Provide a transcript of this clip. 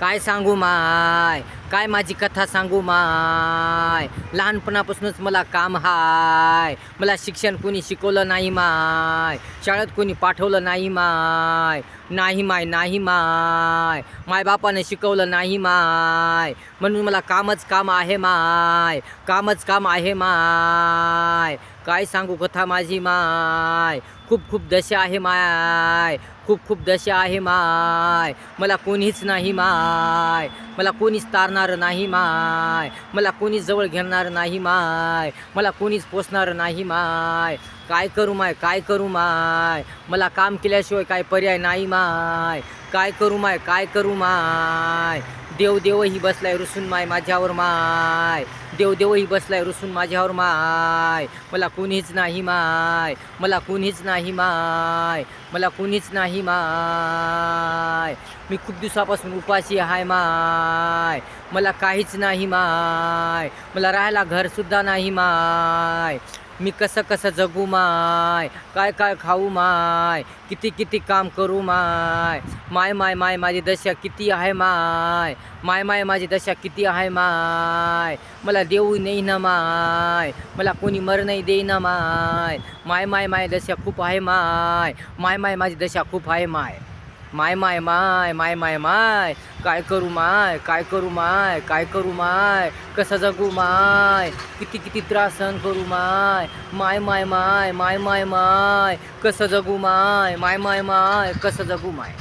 काय सांगू माय? काय माझी कथा सांगू माय? लहानपणापासूनच मला काम हाय. मला शिक्षण कोणी शिकवलं नाही माय. शाळेत कोणी पाठवलं नाही माय. नाही माय नाही माय. मायबापाने शिकवलं नाही माय. म्हणून मला कामच काम आहे माय. कामच काम आहे माय. काय सांगू कथा माझी माय? खूप खूप दशा आहे माय. खूप खूप दशा आहे माय. मला कोणीच नाही माय. मला कोणीच तार करणार नाही माय. मला कोणीच जवळ घेणार नाही माय. मला कोणीच पोसणार नाही माय. काय करू माय काय करू माय? मला काम केल्याशिवाय काय पर्याय नाही माय. काय करू माय काय करू माय? देव देवही बसलाय रुसून माय माझ्यावर माय. देवदेवही बसलाय रुसून माझ्यावर माय. मला कुणीच नाही माय. मला कुणीच नाही माय. मला कुणीच नाही माय. मी खूप दिवसापासून उपाशी आहे माय. मला काहीच नाही माय. मला राहायला घरसुद्धा नाही माय. मी कसं कसं जगू माय? काय काय खाऊ माय? किती किती काम करू माय? माय माय माय माझी दशा किती आहे माय? माय माय माझी दशा किती आहे माय? मला देऊ नाही ना माय? मला कोणी मर नाही देई ना माय? माय माय माय दशा खूप आहे माय? माय माय माझी दशा खूप आहे माय? माय माय माय माय माय माय. काय करू माय काय करू माय काय करू माय? कसं जगू माय? किती किती त्रास सहन करू माय? माय माय माय माय माय माय. कसं जगू माय? माय माय माय. कसं जगू माय?